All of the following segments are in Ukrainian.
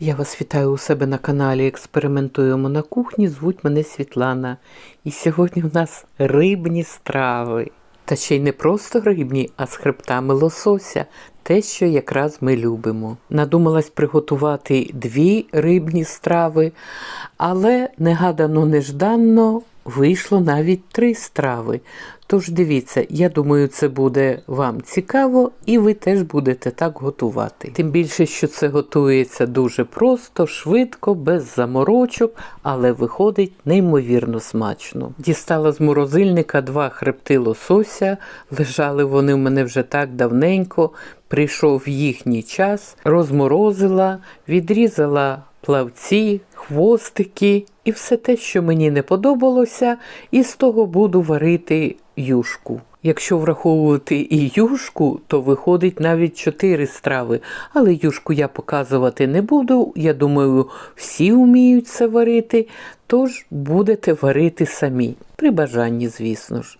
Я вас вітаю у себе на каналі Експериментуємо на кухні. Звуть мене Світлана. І сьогодні у нас рибні страви. Та ще й не просто рибні, а з хребтами лосося. Те, що якраз ми любимо. Надумалась приготувати дві рибні страви, але негадано нежданно вийшло навіть три страви. Тож дивіться, я думаю, це буде вам цікаво, і ви теж будете так готувати. Тим більше, що це готується дуже просто, швидко, без заморочок, але виходить неймовірно смачно. Дістала з морозильника два хребти лосося, лежали вони в мене вже так давненько. Прийшов їхній час, розморозила, відрізала плавці, хвостики і все те, що мені не подобалося, і з того буду варити юшку. Якщо враховувати і юшку, то виходить навіть чотири страви. Але юшку я показувати не буду. Я думаю, всі вміють це варити, тож будете варити самі. При бажанні, звісно ж.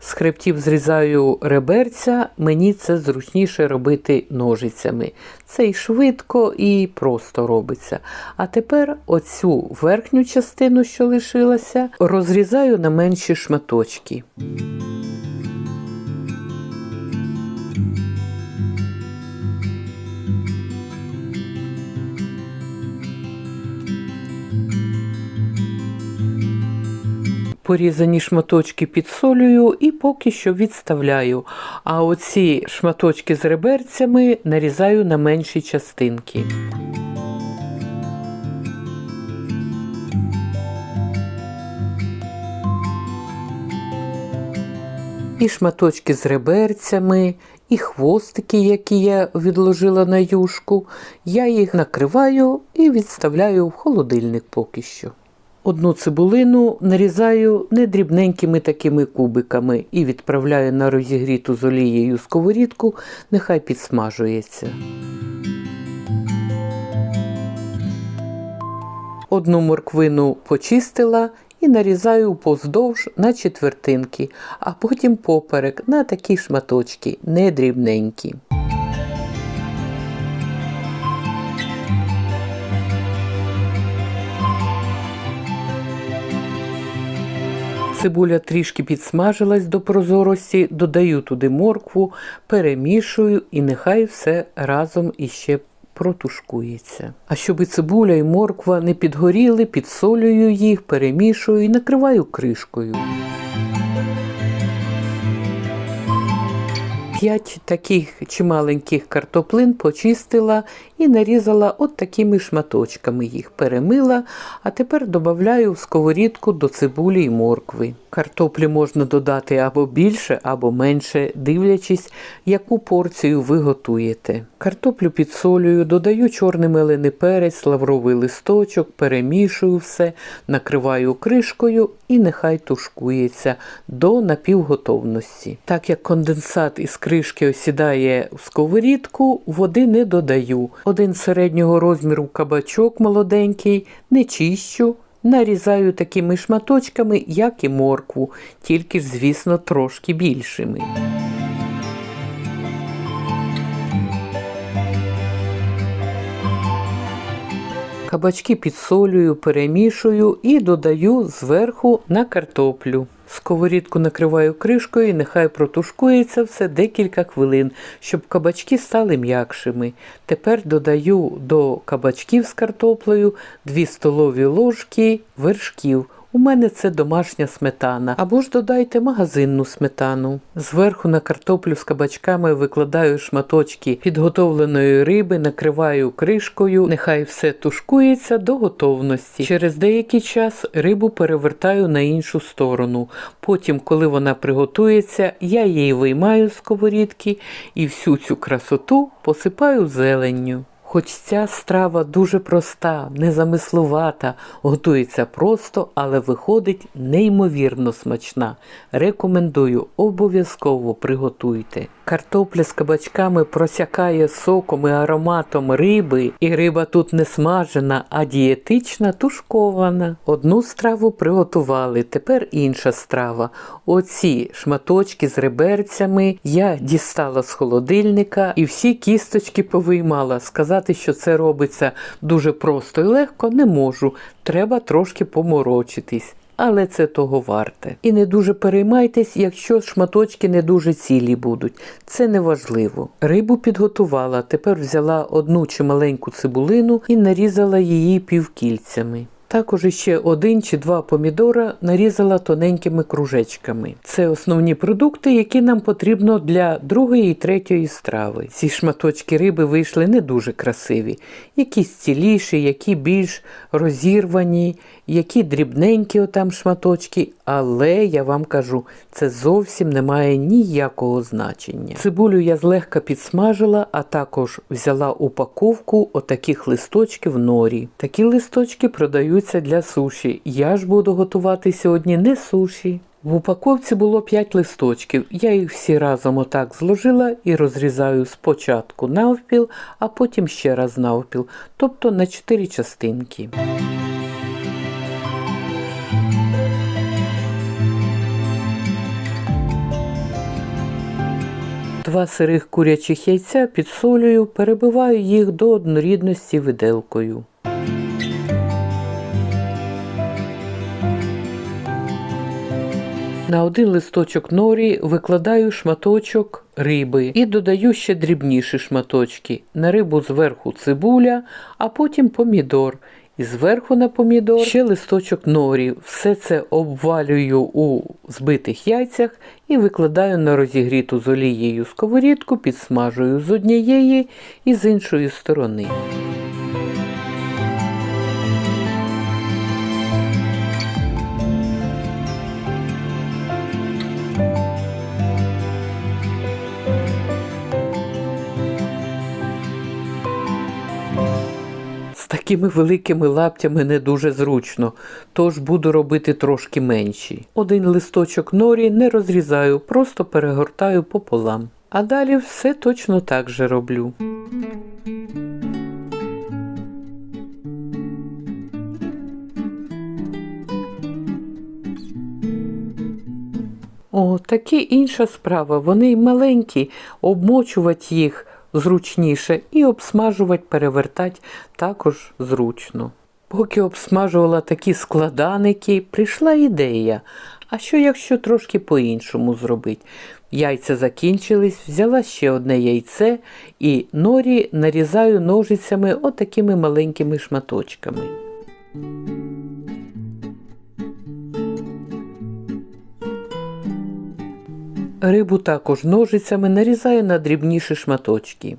З хребтів зрізаю реберця, мені це зручніше робити ножицями. Це і швидко, і просто робиться. А тепер оцю верхню частину, що лишилася, розрізаю на менші шматочки. Порізані шматочки підсолюю і поки що відставляю. А оці шматочки з реберцями нарізаю на менші частинки. І шматочки з реберцями, і хвостики, які я відложила на юшку. Я їх накриваю і відставляю в холодильник поки що. Одну цибулину нарізаю недрібненькими такими кубиками і відправляю на розігріту з олією сковорідку, нехай підсмажується. Одну морквину почистила і нарізаю поздовж на четвертинки, а потім поперек на такі шматочки, недрібненькі. Цибуля трішки підсмажилась до прозорості, додаю туди моркву, перемішую і нехай все разом іще протушкується. А щоб і цибуля і морква не підгоріли, підсолюю їх, перемішую і накриваю кришкою. П'ять таких чималеньких картоплин почистила і нарізала от такими шматочками їх, перемила, а тепер додаю в сковорідку до цибулі і моркви. Картоплі можна додати або більше, або менше, дивлячись, яку порцію ви готуєте. Картоплю підсолюю, додаю чорний мелений перець, лавровий листочок, перемішую все, накриваю кришкою і нехай тушкується до напівготовності. Так як конденсат із кришки осідає в сковорідку, води не додаю. Один середнього розміру кабачок молоденький, не чищу. Нарізаю такими шматочками, як і моркву, тільки ж, звісно, трошки більшими. Кабачки підсолюю, перемішую і додаю зверху на картоплю. Сковорідку накриваю кришкою і нехай протушкується все декілька хвилин, щоб кабачки стали м'якшими. Тепер додаю до кабачків з картоплею 2 столові ложки вершків. У мене це домашня сметана, або ж додайте магазинну сметану. Зверху на картоплю з кабачками викладаю шматочки підготовленої риби, накриваю кришкою, нехай все тушкується до готовності. Через деякий час рибу перевертаю на іншу сторону. Потім, коли вона приготується, я її виймаю з сковорідки і всю цю красоту посипаю зеленню. Хоч ця страва дуже проста, незамислувата, готується просто, але виходить неймовірно смачна. Рекомендую, обов'язково приготуйте. Картопля з кабачками просякає соком і ароматом риби, і риба тут не смажена, а дієтична тушкована. Одну страву приготували, тепер інша страва. Оці шматочки з реберцями я дістала з холодильника і всі кісточки повиймала. Сказати сказати, що це робиться дуже просто і легко, не можу. Треба трошки поморочитись. Але це того варте. І не дуже переймайтесь, якщо шматочки не дуже цілі будуть. Це не важливо. Рибу підготувала, тепер взяла одну чи маленьку цибулину і нарізала її півкільцями. Також ще один чи два помідора нарізала тоненькими кружечками. Це основні продукти, які нам потрібно для другої і третьої страви. Ці шматочки риби вийшли не дуже красиві, якісь ціліші, які більш розірвані, які дрібненькі отам шматочки, але я вам кажу, це зовсім не має ніякого значення. Цибулю я злегка підсмажила, а також взяла упаковку отаких листочків норі. Такі листочки продаються для суші. Я ж буду готувати сьогодні не суші. В упаковці було 5 листочків. Я їх всі разом отак зложила і розрізаю спочатку навпіл, а потім ще раз навпіл, тобто на 4 частинки. Два сирих курячих яйця підсолюю, перебиваю їх до однорідності виделкою. На один листочок норі викладаю шматочок риби і додаю ще дрібніші шматочки. На рибу зверху цибуля, а потім помідор. І зверху на помідор ще листочок норі. Все це обвалюю у збитих яйцях і викладаю на розігріту з олією сковорідку, підсмажую з однієї і з іншої сторони. Такими великими лаптями не дуже зручно, тож буду робити трошки менші. Один листочок норі не розрізаю, просто перегортаю пополам. А далі все точно так же роблю. О, таке інша справа. Вони маленькі, обмочувати їх зручніше і обсмажувати, перевертати також зручно. Поки обсмажувала такі складаники, прийшла ідея. А що якщо трошки по-іншому зробити? Яйця закінчились, взяла ще одне яйце і норі нарізаю ножицями отакими маленькими шматочками. Рибу також ножицями нарізаю на дрібніші шматочки.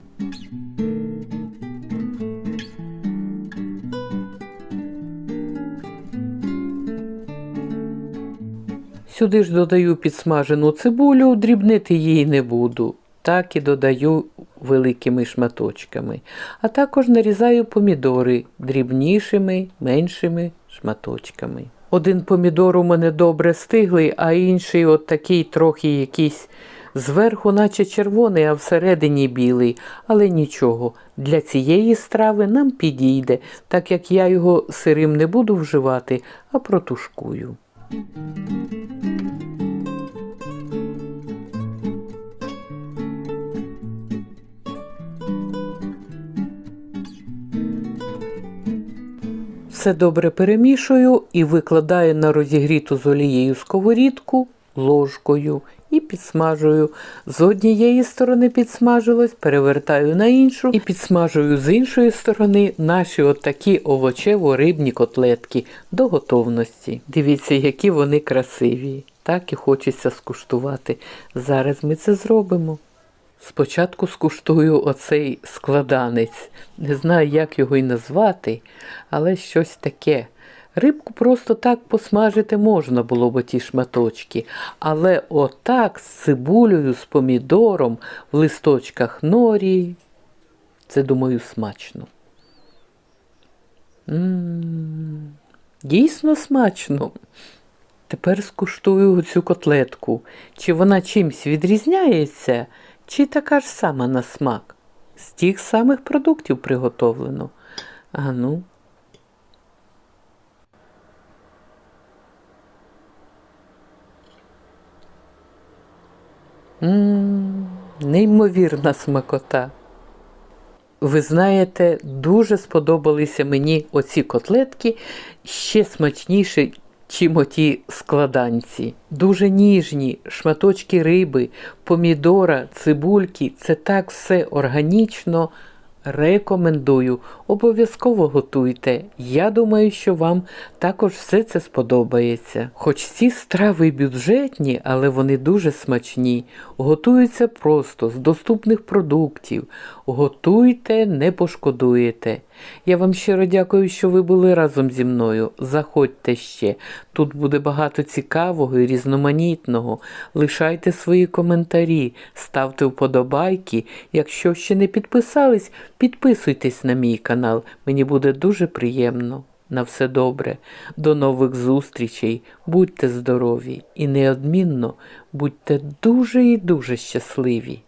Сюди ж додаю підсмажену цибулю, дрібнити її не буду. Так і додаю великими шматочками. А також нарізаю помідори дрібнішими, меншими шматочками. Один помідор у мене добре стиглий, а інший от такий трохи якийсь зверху, наче червоний, а всередині білий. Але нічого, для цієї страви нам підійде, так як я його сирим не буду вживати, а протушкую. Все добре перемішую і викладаю на розігріту з олією сковорідку ложкою і підсмажую. З однієї сторони підсмажилось, перевертаю на іншу і підсмажую з іншої сторони наші отакі овочево-рибні котлетки до готовності. Дивіться, які вони красиві. Так і хочеться скуштувати. Зараз ми це зробимо. Спочатку скуштую оцей складанець. Не знаю, як його й назвати, але щось таке. Рибку просто так посмажити можна було б ті шматочки, але отак з цибулею, з помідором в листочках норі. Це, думаю, смачно. М-м-м, Дійсно смачно. Тепер скуштую цю котлетку. Чи вона чимсь відрізняється? Чи така ж сама на смак? З тих самих продуктів приготовлено. А ну. Ммм, неймовірна смакота. Ви знаєте, дуже сподобалися мені оці котлетки ще смачніші, чим оті складанці. Дуже ніжні шматочки риби, помідора, цибульки. Це так все органічно. Рекомендую, обов'язково готуйте. Я думаю, що вам також все це сподобається. Хоч ці страви бюджетні, але вони дуже смачні. Готуються просто з доступних продуктів. Готуйте, не пошкодуєте. Я вам щиро дякую, що ви були разом зі мною. Заходьте ще. Тут буде багато цікавого і різноманітного. Лишайте свої коментарі, ставте вподобайки. Якщо ще не підписались, підписуйтесь на мій канал. Мені буде дуже приємно. На все добре. До нових зустрічей. Будьте здорові і неодмінно будьте дуже і дуже щасливі.